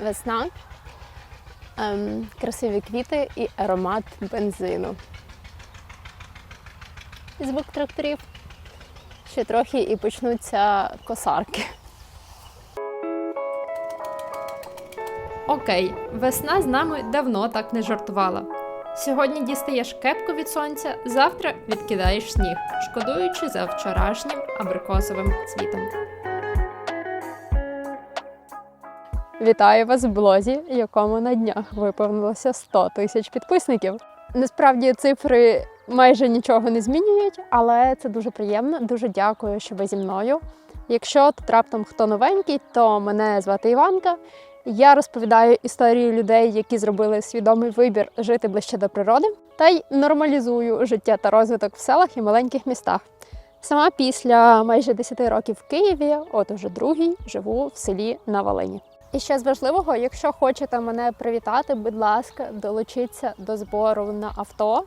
весна, ем, красиві квіти і аромат бензину. І звук тракторів. Ще трохи і почнуться косарки. Окей, весна з нами давно так не жартувала. Сьогодні дістаєш кепку від сонця, завтра відкидаєш сніг, шкодуючи за вчорашнім абрикосовим цвітом. Вітаю вас в блозі, якому на днях виповнилося 100 тисяч підписників. Насправді цифри майже нічого не змінюють, але це дуже приємно. Дуже дякую, що ви зі мною. Якщо тут раптом хто новенький, то мене звати Іванка. Я розповідаю історії людей, які зробили свідомий вибір жити ближче до природи, та й нормалізую життя та розвиток в селах і маленьких містах. Сама після майже 10 років в Києві, от уже другий, живу в селі на Волині. І ще з важливого, якщо хочете мене привітати, будь ласка, долучіться до збору на авто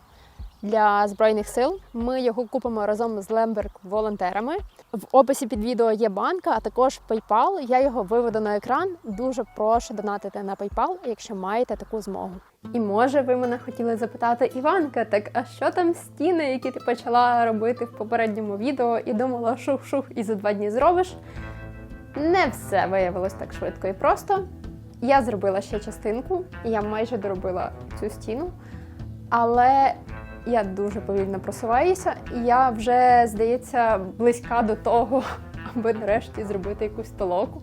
для збройних сил. Ми його купимо разом з Лемберг волонтерами. В описі під відео є банка, а також PayPal. Я його виведу на екран. Дуже прошу донатити на PayPal, якщо маєте таку змогу. І може ви мене хотіли запитати, Іванка, так а що там стіни, які ти почала робити в попередньому відео, і думала, шух-шух, і за два дні зробиш? Не все виявилось так швидко і просто. Я зробила ще частинку, я майже доробила цю стіну, але я дуже повільно просуваюся, і я вже, здається, близька до того, аби нарешті зробити якусь толоку.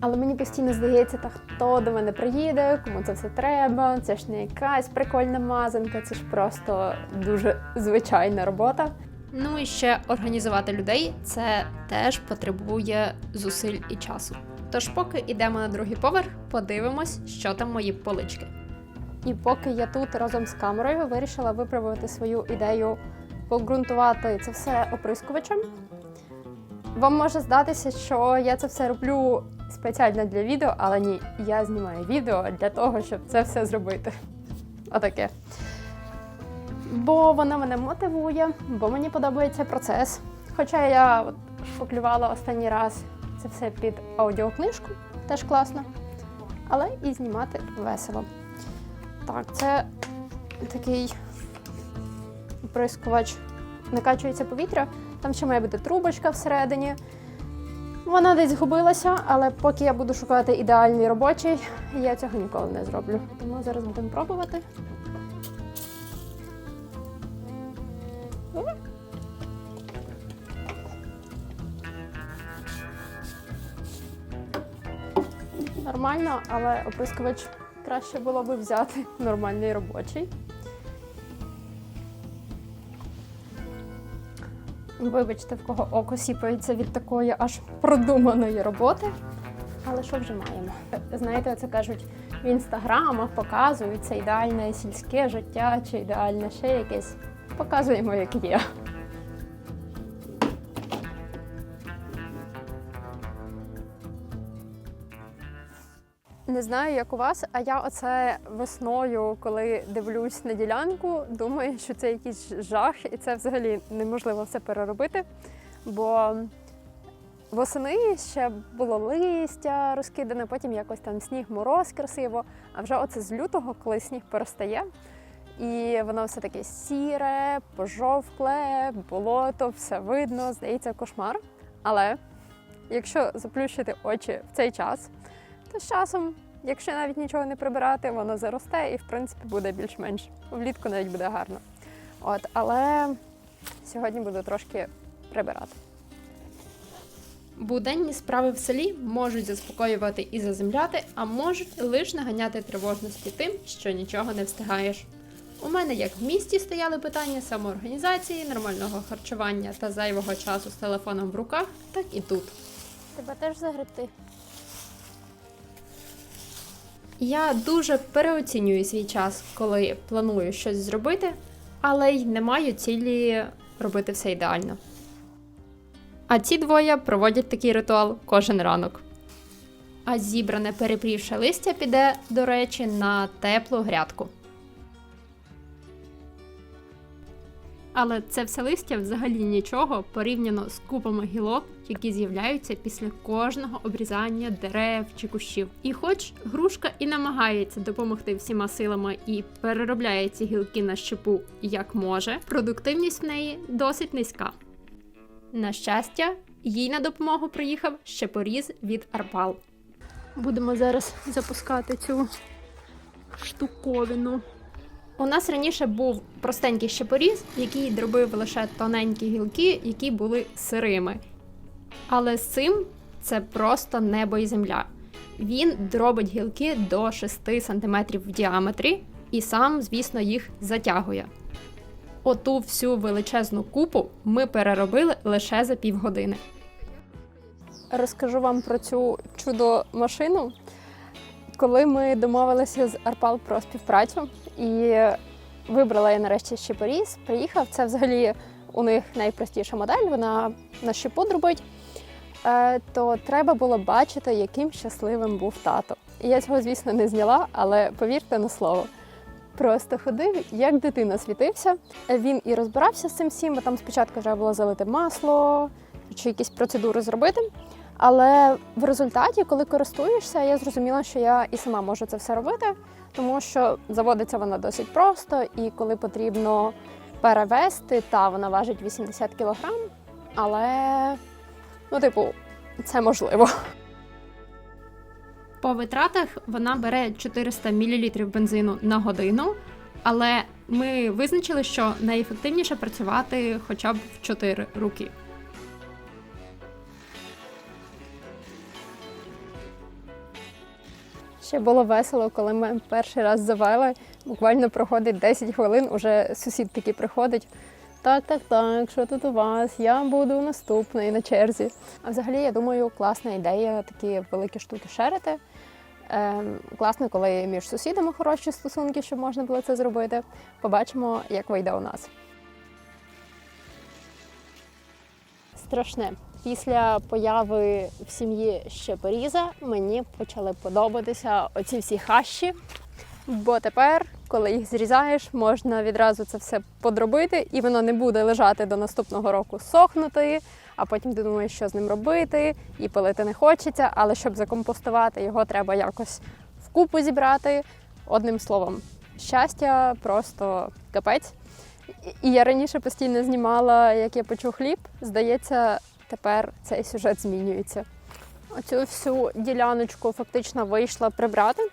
Але мені постійно здається, та хто до мене приїде, кому це все треба. Це ж не якась прикольна мазанка, це ж просто дуже звичайна робота. Ну і ще організувати людей це теж потребує зусиль і часу. Тож, поки йдемо на другий поверх, подивимось, що там мої полички. І поки я тут разом з камерою вирішила виправити свою ідею погрунтувати це все оприскувачем. Вам може здатися, що я це все роблю спеціально для відео, але ні, я знімаю відео для того, щоб це все зробити. Отаке. Бо вона мене мотивує, бо мені подобається процес. Хоча я от шпаклювала останній раз це все під аудіокнижку, теж класно. Але і знімати весело. Так, це такий оприскувач. Накачується повітря. Там ще має бути трубочка всередині. Вона десь згубилася, але поки я буду шукати ідеальний робочий, я цього ніколи не зроблю. Тому зараз будемо пробувати. Але оприскувач краще було би взяти нормальний робочий. Вибачте, в кого око сіпається від такої аж продуманої роботи. Але що вже маємо? Знаєте, це кажуть в інстаграмах, показують це ідеальне сільське життя чи ідеальне ще якесь. Показуємо, як є. Не знаю, як у вас, а я оце весною, коли дивлюсь на ділянку, думаю, що це якийсь жах, і це взагалі неможливо все переробити. Бо восени ще було листя розкидане, потім якось там сніг, мороз красиво. А вже оце з лютого, коли сніг перестає, і воно все таке сіре, пожовкле, болото, все видно, здається, кошмар. Але якщо заплющити очі в цей час, то з часом, якщо навіть нічого не прибирати, воно заросте і в принципі буде більш-менш. Влітку навіть буде гарно. От, але сьогодні буду трошки прибирати. Буденні справи в селі можуть заспокоювати і заземляти, а можуть лише наганяти тривожності тим, що нічого не встигаєш. У мене як в місті стояли питання самоорганізації, нормального харчування та зайвого часу з телефоном в руках, так і тут. Тебе теж загребти? Я дуже переоцінюю свій час, коли планую щось зробити, але й не маю цілі робити все ідеально. А ці двоє проводять такий ритуал кожен ранок. А зібране перепрівше листя піде, до речі, на теплу грядку. Але це все листя взагалі нічого порівняно з купами гілок, які з'являються після кожного обрізання дерев чи кущів. І хоч грушка і намагається допомогти всіма силами і переробляє ці гілки на щепу як може, продуктивність в неї досить низька. На щастя, їй на допомогу приїхав щепоріз від Арпал. Будемо зараз запускати цю штуковину. У нас раніше був простенький щепоріз, який дробив лише тоненькі гілки, які були сирими. Але з цим це просто небо і земля. Він дробить гілки до 6 см в діаметрі і сам, звісно, їх затягує. Оту всю величезну купу ми переробили лише за півгодини. Розкажу вам про цю чудо машину. Коли ми домовилися з Арпал про співпрацю і вибрала я нарешті щепоріз, приїхав. Це взагалі у них найпростіша модель, вона на щепу дробить. Е, То треба було бачити, яким щасливим був тато. Я цього, звісно, не зняла, але повірте на слово. Просто ходив, як дитина світився. Він і розбирався з цим всім, бо там спочатку треба було залити масло чи якісь процедури зробити. Але в результаті, коли користуєшся, я зрозуміла, що я і сама можу це все робити, тому що заводиться вона досить просто, і коли потрібно перевести, та вона важить 80 кг, але ну, типу, це можливо. По витратах вона бере 400 мл бензину на годину, але ми визначили, що найефективніше працювати хоча б в 4 руки. Ще було весело, коли ми перший раз завели. Буквально проходить 10 хвилин, уже сусід такий приходить. Так, так, так, що тут у вас? Я буду наступний на черзі. А взагалі, я думаю, класна ідея такі великі штуки шерити. Ем, класно, коли між сусідами хороші стосунки, щоб можна було це зробити. Побачимо, як вийде у нас. Страшне. Після появи в сім'ї щепоріза мені почали подобатися оці всі хащі. Бо тепер, коли їх зрізаєш, можна відразу це все подробити, і воно не буде лежати до наступного року сохнути, а потім ти думаєш, що з ним робити, і пилити не хочеться, але щоб закомпостувати, його треба якось вкупу зібрати. Одним словом, щастя просто капець. І я раніше постійно знімала, як я печу хліб. Здається, тепер цей сюжет змінюється. Оцю всю діляночку фактично вийшла прибрати,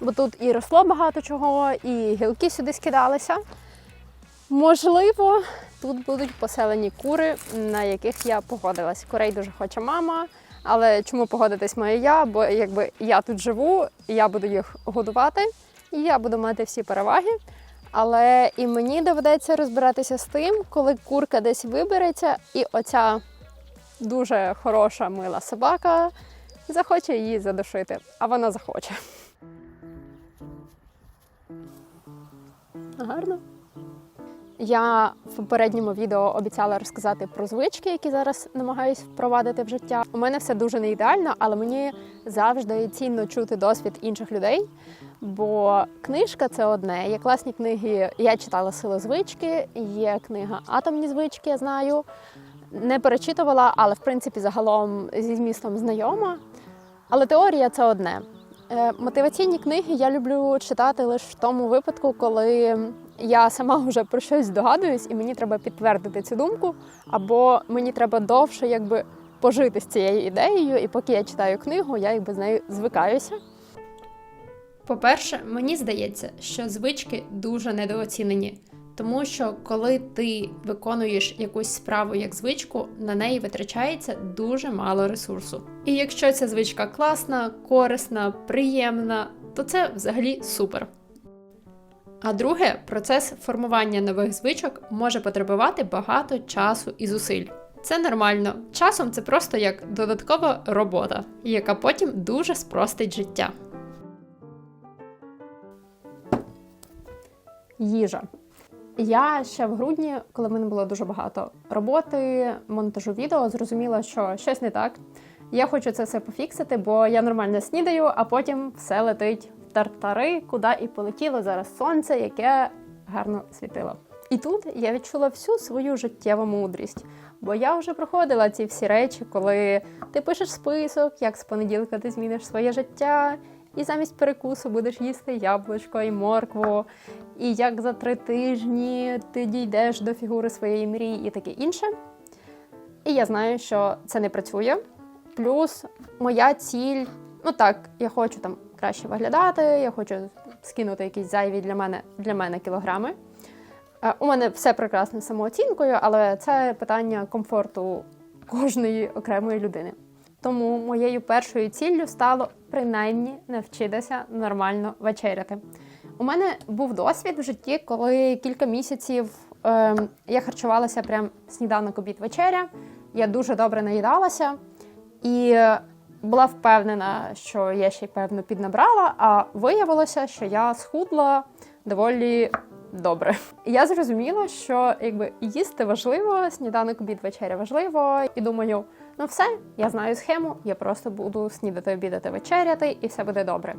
бо тут і росло багато чого, і гілки сюди скидалися. Можливо, тут будуть поселені кури, на яких я погодилась. Курей дуже хоче мама. Але чому погодитись маю я? Бо якби я тут живу, я буду їх годувати, і я буду мати всі переваги. Але і мені доведеться розбиратися з тим, коли курка десь вибереться, і оця дуже хороша мила собака захоче її задушити, а вона захоче. Гарно. Я в попередньому відео обіцяла розказати про звички, які зараз намагаюсь впровадити в життя. У мене все дуже не ідеально, але мені завжди цінно чути досвід інших людей. Бо книжка це одне. Є класні книги. Я читала сила звички, є книга Атомні звички, я знаю. Не перечитувала, але в принципі загалом зі змістом знайома. Але теорія це одне. Е, Мотиваційні книги я люблю читати лише в тому випадку, коли я сама вже про щось здогадуюсь, і мені треба підтвердити цю думку, або мені треба довше якби пожити з цією ідеєю, і поки я читаю книгу, я якби з нею звикаюся. По-перше, мені здається, що звички дуже недооцінені, тому що коли ти виконуєш якусь справу як звичку, на неї витрачається дуже мало ресурсу. І якщо ця звичка класна, корисна, приємна, то це взагалі супер. А друге, процес формування нових звичок може потребувати багато часу і зусиль. Це нормально. Часом це просто як додаткова робота, яка потім дуже спростить життя. Їжа. Я ще в грудні, коли в мене було дуже багато роботи, монтажу відео, зрозуміла, що щось не так. Я хочу це все пофіксити, бо я нормально снідаю, а потім все летить в тартари, куди і полетіло зараз сонце, яке гарно світило. І тут я відчула всю свою життєву мудрість. Бо я вже проходила ці всі речі, коли ти пишеш список, як з понеділка ти зміниш своє життя, і замість перекусу будеш їсти яблучко і моркву, і як за три тижні ти дійдеш до фігури своєї мрії і таке інше. І я знаю, що це не працює. Плюс моя ціль, ну так, я хочу там краще виглядати, я хочу скинути якісь зайві для мене, для мене кілограми. Е, У мене все прекрасно самооцінкою, але це питання комфорту кожної окремої людини. Тому моєю першою ціллю стало принаймні навчитися нормально вечеряти. У мене був досвід в житті, коли кілька місяців е, я харчувалася прям сніданок, обід, вечеря. Я дуже добре наїдалася і була впевнена, що я ще й певно піднабрала, а виявилося, що я схудла доволі добре. Я зрозуміла, що якби їсти важливо, сніданок, обід, вечеря важливо, і думаю, ну все, я знаю схему, я просто буду снідати, обідати, вечеряти, і все буде добре.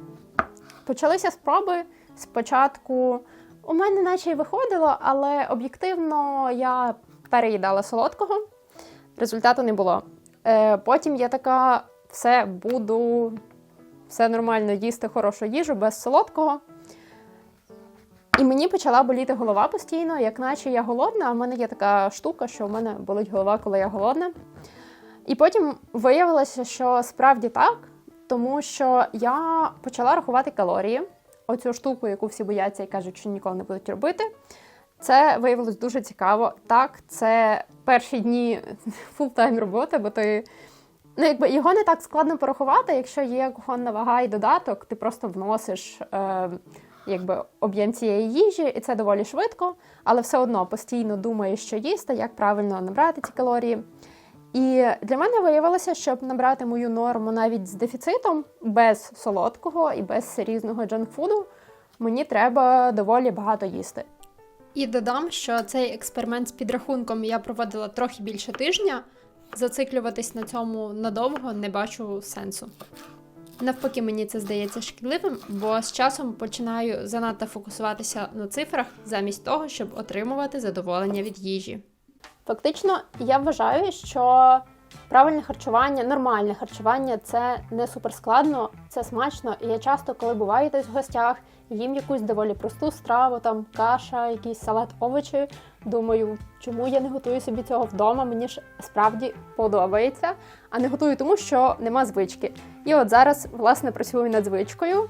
Почалися спроби. Спочатку у мене наче й виходило, але об'єктивно я переїдала солодкого, результату не було. Е, потім я така, все буду, все нормально їсти хорошу їжу без солодкого. І мені почала боліти голова постійно, як наче я голодна, а в мене є така штука, що в мене болить голова, коли я голодна. І потім виявилося, що справді так, тому що я почала рахувати калорії, оцю штуку, яку всі бояться і кажуть, що ніколи не будуть робити. Це виявилось дуже цікаво. Так, це перші дні фултайм роботи, бо ти ну, якби його не так складно порахувати, якщо є кухонна вага і додаток, ти просто вносиш е, якби, об'єм цієї їжі, і це доволі швидко, але все одно постійно думаєш, що їсти, як правильно набрати ці калорії. І для мене виявилося, щоб набрати мою норму навіть з дефіцитом, без солодкого і без різного джанкфуду, мені треба доволі багато їсти. І додам, що цей експеримент з підрахунком я проводила трохи більше тижня. Зациклюватись на цьому надовго не бачу сенсу. Навпаки, мені це здається шкідливим, бо з часом починаю занадто фокусуватися на цифрах замість того, щоб отримувати задоволення від їжі. Фактично, я вважаю, що правильне харчування, нормальне харчування це не суперскладно, це смачно. І я часто, коли буваю десь в гостях, їм якусь доволі просту страву, там каша, якийсь салат овочі. Думаю, чому я не готую собі цього вдома? Мені ж справді подобається, а не готую тому, що нема звички. І от зараз, власне, працюю над звичкою.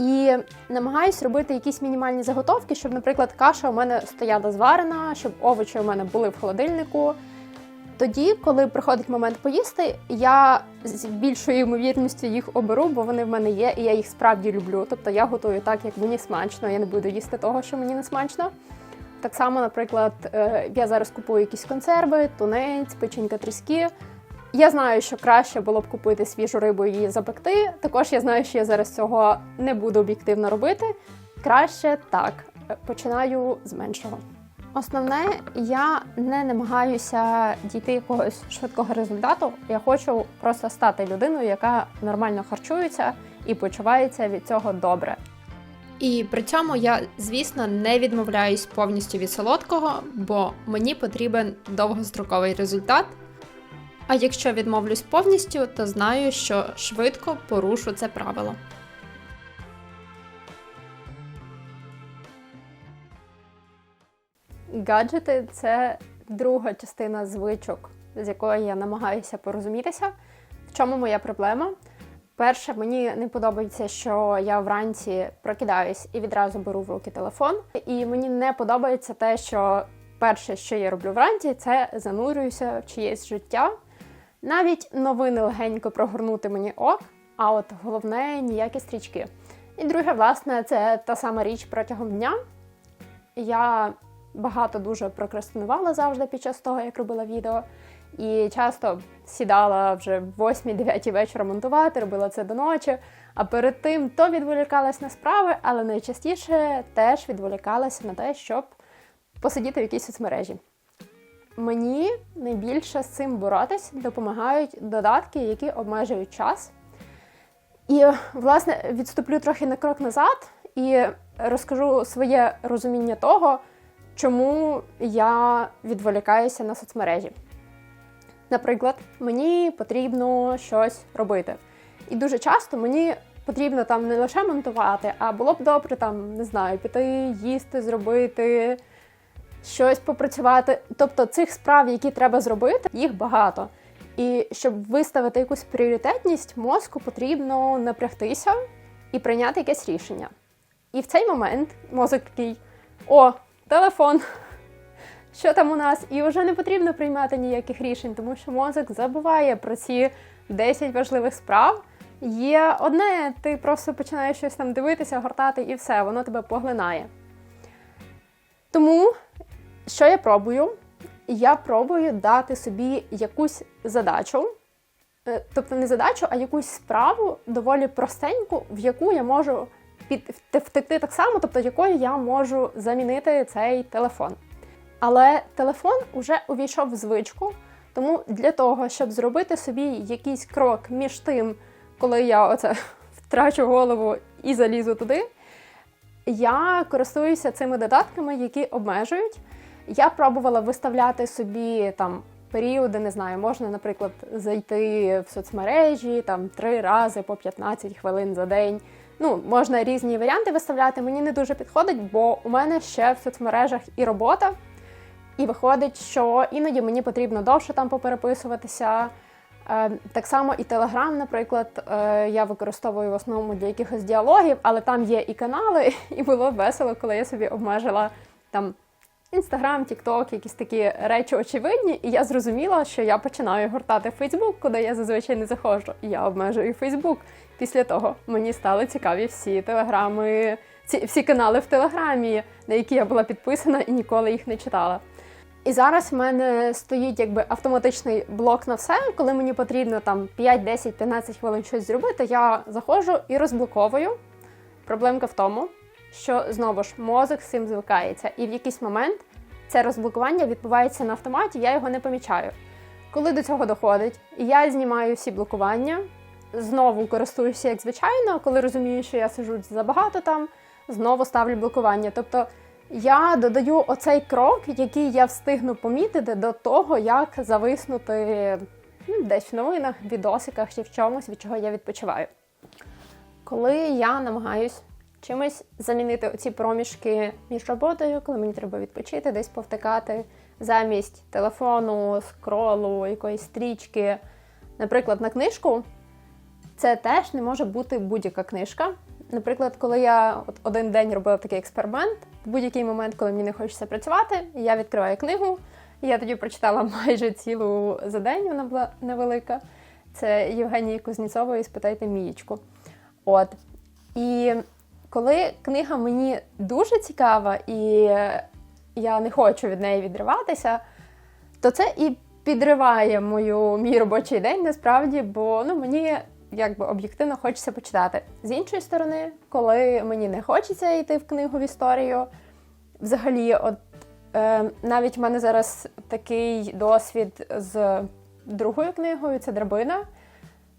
І намагаюсь робити якісь мінімальні заготовки, щоб, наприклад, каша у мене стояла зварена, щоб овочі у мене були в холодильнику. Тоді, коли приходить момент поїсти, я з більшою ймовірністю їх оберу, бо вони в мене є, і я їх справді люблю. Тобто я готую так, як мені смачно, я не буду їсти того, що мені не смачно. Так само, наприклад, е, я зараз купую якісь консерви, тунець, печінка тріски. Я знаю, що краще було б купити свіжу рибу і її запекти. Також я знаю, що я зараз цього не буду об'єктивно робити. Краще так, починаю з меншого. Основне, я не намагаюся дійти якогось швидкого результату. Я хочу просто стати людиною, яка нормально харчується і почувається від цього добре. І при цьому я, звісно, не відмовляюсь повністю від солодкого, бо мені потрібен довгостроковий результат. А якщо відмовлюсь повністю, то знаю, що швидко порушу це правило. Гаджети це друга частина звичок, з якою я намагаюся порозумітися. В чому моя проблема? Перше, мені не подобається, що я вранці прокидаюсь і відразу беру в руки телефон. І мені не подобається те, що перше, що я роблю вранці, це занурююся в чиєсь життя. Навіть новини легенько прогорнути мені ок, а от головне ніякі стрічки. І друге, власне, це та сама річ протягом дня. Я багато дуже прокрастинувала завжди під час того, як робила відео. І часто сідала вже в 8-9 вечора монтувати, робила це до ночі. А перед тим то відволікалась на справи, але найчастіше теж відволікалася на те, щоб посидіти в якійсь соцмережі. Мені найбільше з цим боротись допомагають додатки, які обмежують час. І, власне, відступлю трохи на крок назад і розкажу своє розуміння того, чому я відволікаюся на соцмережі. Наприклад, мені потрібно щось робити. І дуже часто мені потрібно там не лише монтувати, а було б добре там, не знаю, піти, їсти, зробити, щось попрацювати. Тобто цих справ, які треба зробити, їх багато. І щоб виставити якусь пріоритетність, мозку потрібно напрягтися і прийняти якесь рішення. І в цей момент мозок такий: о, телефон, що там у нас? І вже не потрібно приймати ніяких рішень, тому що мозок забуває про ці 10 важливих справ. Є одне, ти просто починаєш щось там дивитися, гортати, і все, воно тебе поглинає. Тому, що я пробую? Я пробую дати собі якусь задачу, Е, тобто не задачу, а якусь справу доволі простеньку, в яку я можу під, втекти так само, тобто якою я можу замінити цей телефон. Але телефон вже увійшов в звичку, тому для того, щоб зробити собі якийсь крок між тим, коли я оце втрачу голову і залізу туди, я користуюся цими додатками, які обмежують. Я пробувала виставляти собі там періоди, не знаю, можна, наприклад, зайти в соцмережі там три рази по 15 хвилин за день. Ну, можна різні варіанти виставляти. Мені не дуже підходить, бо у мене ще в соцмережах і робота, і виходить, що іноді мені потрібно довше там попереписуватися. Е, Так само і Телеграм, наприклад, е, я використовую в основному для якихось діалогів, але там є і канали, і було весело, коли я собі обмежила там Інстаграм, Тікток, якісь такі речі очевидні, і я зрозуміла, що я починаю гортати Фейсбук, куди я зазвичай не заходжу. Я обмежую Фейсбук. Після того мені стали цікаві всі телеграми, ці, всі канали в Телеграмі, на які я була підписана і ніколи їх не читала. І зараз в мене стоїть якби автоматичний блок на все. Коли мені потрібно там 5, 10, 15 хвилин щось зробити, я заходжу і розблоковую. Проблемка в тому, що знову ж мозок з цим звикається, і в якийсь момент це розблокування відбувається на автоматі, я його не помічаю. Коли до цього доходить, я знімаю всі блокування, знову користуюся як звичайно, коли розумію, що я сижу забагато там, знову ставлю блокування. Тобто я додаю оцей крок, який я встигну помітити до того, як зависнути ну, десь в новинах, відосиках чи в чомусь, від чого я відпочиваю. Коли я намагаюсь чимось замінити оці проміжки між роботою, коли мені треба відпочити, десь повтикати замість телефону, скролу, якоїсь стрічки, наприклад, на книжку, це теж не може бути будь-яка книжка. Наприклад, коли я от один день робила такий експеримент, в будь-який момент, коли мені не хочеться працювати, я відкриваю книгу. Я тоді прочитала майже цілу за день, вона була невелика. Це Євгенії Кузніцової Спитайте Мієчку. От. І коли книга мені дуже цікава, і я не хочу від неї відриватися, то це і підриває мою, мій робочий день насправді, бо ну, мені якби об'єктивно хочеться почитати. З іншої сторони, коли мені не хочеться йти в книгу в історію, взагалі, от е, навіть в мене зараз такий досвід з другою книгою це драбина.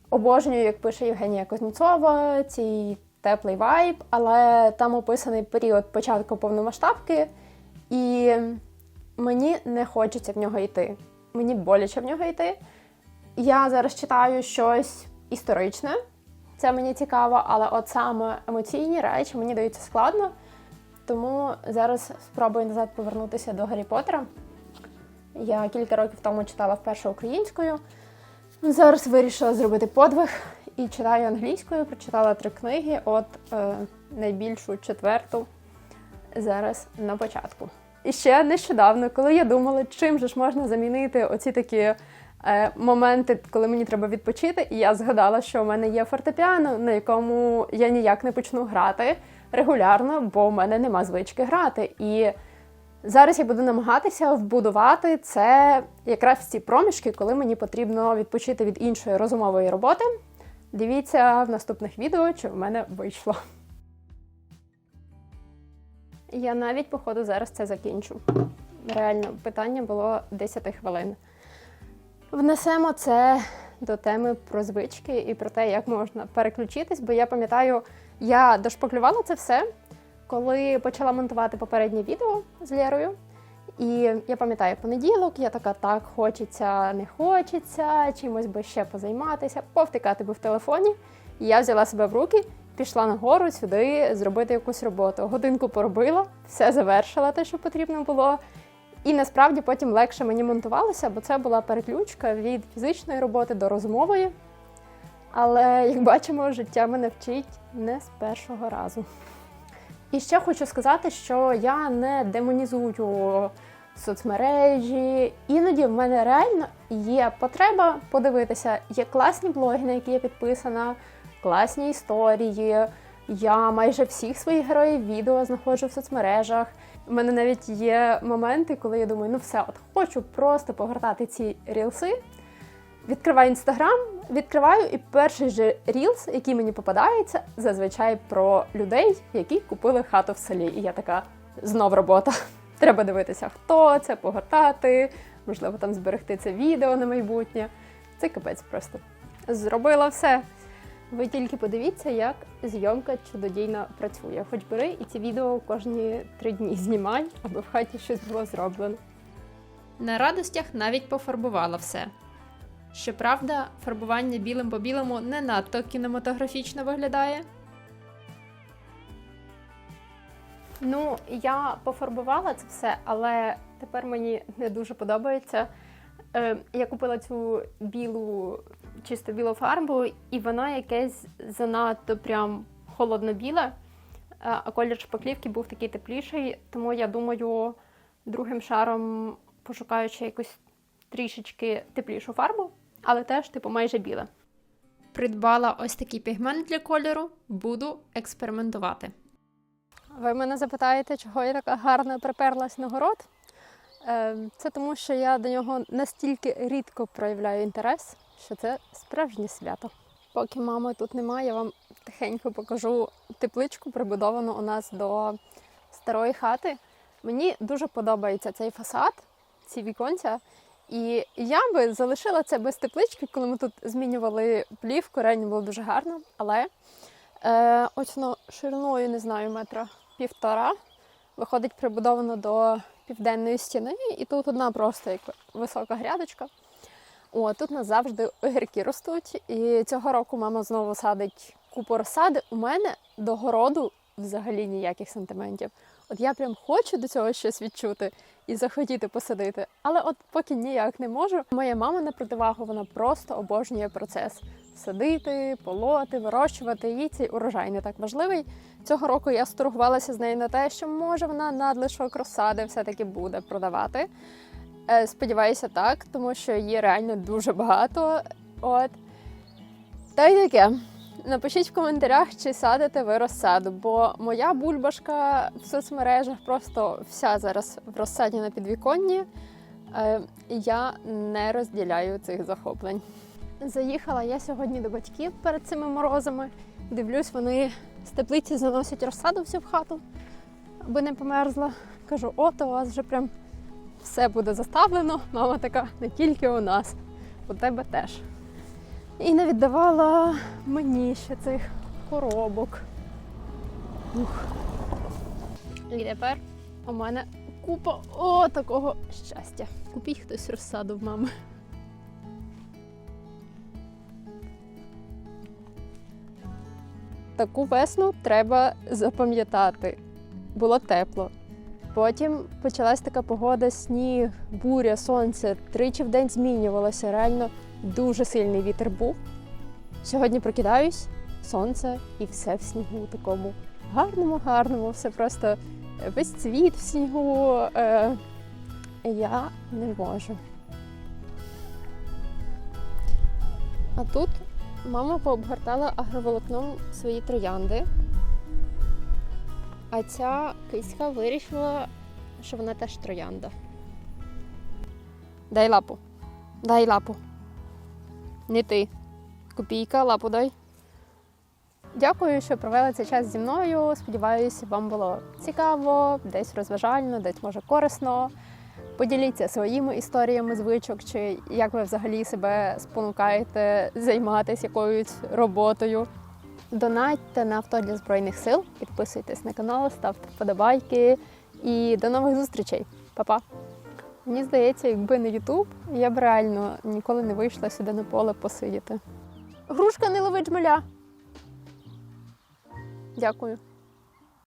Обожнюю, як пише Євгенія Кузнєцова, цей теплий вайб, але там описаний період початку повномасштабки, і мені не хочеться в нього йти. Мені боляче в нього йти. Я зараз читаю щось історичне, це мені цікаво, але от саме емоційні речі мені даються складно. Тому зараз спробую назад повернутися до Гаррі Поттера. Я кілька років тому читала вперше українською. Зараз вирішила зробити подвиг і читаю англійською. Прочитала три книги, от е, найбільшу четверту зараз на початку. І ще нещодавно, коли я думала, чим же ж можна замінити оці такі е, моменти, коли мені треба відпочити, і я згадала, що в мене є фортепіано, на якому я ніяк не почну грати регулярно, бо в мене нема звички грати. І Зараз я буду намагатися вбудувати це якраз в ці проміжки, коли мені потрібно відпочити від іншої розумової роботи. Дивіться в наступних відео, чи в мене вийшло. Я навіть, походу, зараз це закінчу. Реально, питання було 10 хвилин. Внесемо це до теми про звички і про те, як можна переключитись, бо я пам'ятаю, я дошпаклювала це все коли почала монтувати попереднє відео з Лєрою. І я пам'ятаю понеділок, я така, так, хочеться, не хочеться, чимось би ще позайматися, повтикати би в телефоні. І я взяла себе в руки, пішла нагору сюди зробити якусь роботу. Годинку поробила, все завершила те, що потрібно було. І насправді потім легше мені монтувалося, бо це була переключка від фізичної роботи до розмової. Але, як бачимо, життя мене вчить не з першого разу. І ще хочу сказати, що я не демонізую соцмережі. Іноді в мене реально є потреба подивитися, є класні блоги, на які я підписана, класні історії. Я майже всіх своїх героїв відео знаходжу в соцмережах. У мене навіть є моменти, коли я думаю, ну все, от хочу просто погортати ці рілси. Відкриваю інстаграм, відкриваю, і перший же рілс, який мені попадається, зазвичай про людей, які купили хату в селі. І я така знов робота. Треба дивитися, хто це, погортати, можливо, там зберегти це відео на майбутнє. Це капець просто. Зробила все. Ви тільки подивіться, як зйомка чудодійно працює. Хоч бери і ці відео кожні три дні знімай, аби в хаті щось було зроблено. На радостях навіть пофарбувала все. Щоправда, фарбування білим по білому не надто кінематографічно виглядає. Ну, я пофарбувала це все, але тепер мені не дуже подобається. Е, я купила цю білу, чисто білу фарбу, і вона якесь занадто прям холодно-біле, Е, а колір шпаклівки був такий тепліший, тому я думаю, другим шаром пошукаю ще якусь трішечки теплішу фарбу, але теж, типу, майже біле. Придбала ось такий пігмент для кольору, буду експериментувати. Ви мене запитаєте, чого я така гарно приперлась на город? Е, Це тому, що я до нього настільки рідко проявляю інтерес, що це справжнє свято. Поки мами тут немає, я вам тихенько покажу тепличку, прибудовану у нас до старої хати. Мені дуже подобається цей фасад, ці віконця. І я би залишила це без теплички, коли ми тут змінювали плівку, реально було дуже гарно. Але е, ось шириною, не знаю, метра півтора. Виходить прибудовано до південної стіни, і тут одна просто як висока грядочка. О, тут нас завжди огірки ростуть. І цього року мама знову садить купу розсади. У мене до городу взагалі ніяких сантиментів. От я прям хочу до цього щось відчути і захотіти посадити, але от поки ніяк не можу. Моя мама на противагу вона просто обожнює процес садити, полоти, вирощувати. Їй цей урожай не так важливий. Цього року я сторгувалася з нею на те, що може вона надлишок розсади все-таки буде продавати. Е, Сподіваюся, так, тому що її реально дуже багато. От. Та й таке. Напишіть в коментарях, чи садите ви розсаду, бо моя бульбашка в соцмережах просто вся зараз в розсаді на підвіконні. Е, Я не розділяю цих захоплень. Заїхала я сьогодні до батьків перед цими морозами. Дивлюсь, вони з теплиці заносять розсаду всю в хату, аби не померзла. Кажу, от у вас вже прям все буде заставлено. Мама така, не тільки у нас, у тебе теж. І не віддавала мені ще цих коробок. Ух. І тепер у мене купа о, такого щастя. Купіть хтось розсаду в мами. Таку весну треба запам'ятати. Було тепло. Потім почалась така погода, сніг, буря, сонце. Тричі в день змінювалося. Реально дуже сильний вітер був. Сьогодні прокидаюсь, сонце і все в снігу такому гарному, гарному, все просто е, весь цвіт в снігу. Е, я не можу. А тут мама пообгортала агроволокном свої троянди. А ця киська вирішила, що вона теж троянда. Дай лапу. Дай лапу. Не ти. Копійка, лапу дай. Дякую, що провели цей час зі мною. Сподіваюся, вам було цікаво, десь розважально, десь може корисно. Поділіться своїми історіями звичок, чи як ви взагалі себе спонукаєте займатися якоюсь роботою. Донатьте на авто для Збройних сил, підписуйтесь на канал, ставте вподобайки і до нових зустрічей. Па-па! Мені здається, якби не Ютуб, я б реально ніколи не вийшла сюди на поле посидіти. Грушка не ловить жмеля. Дякую.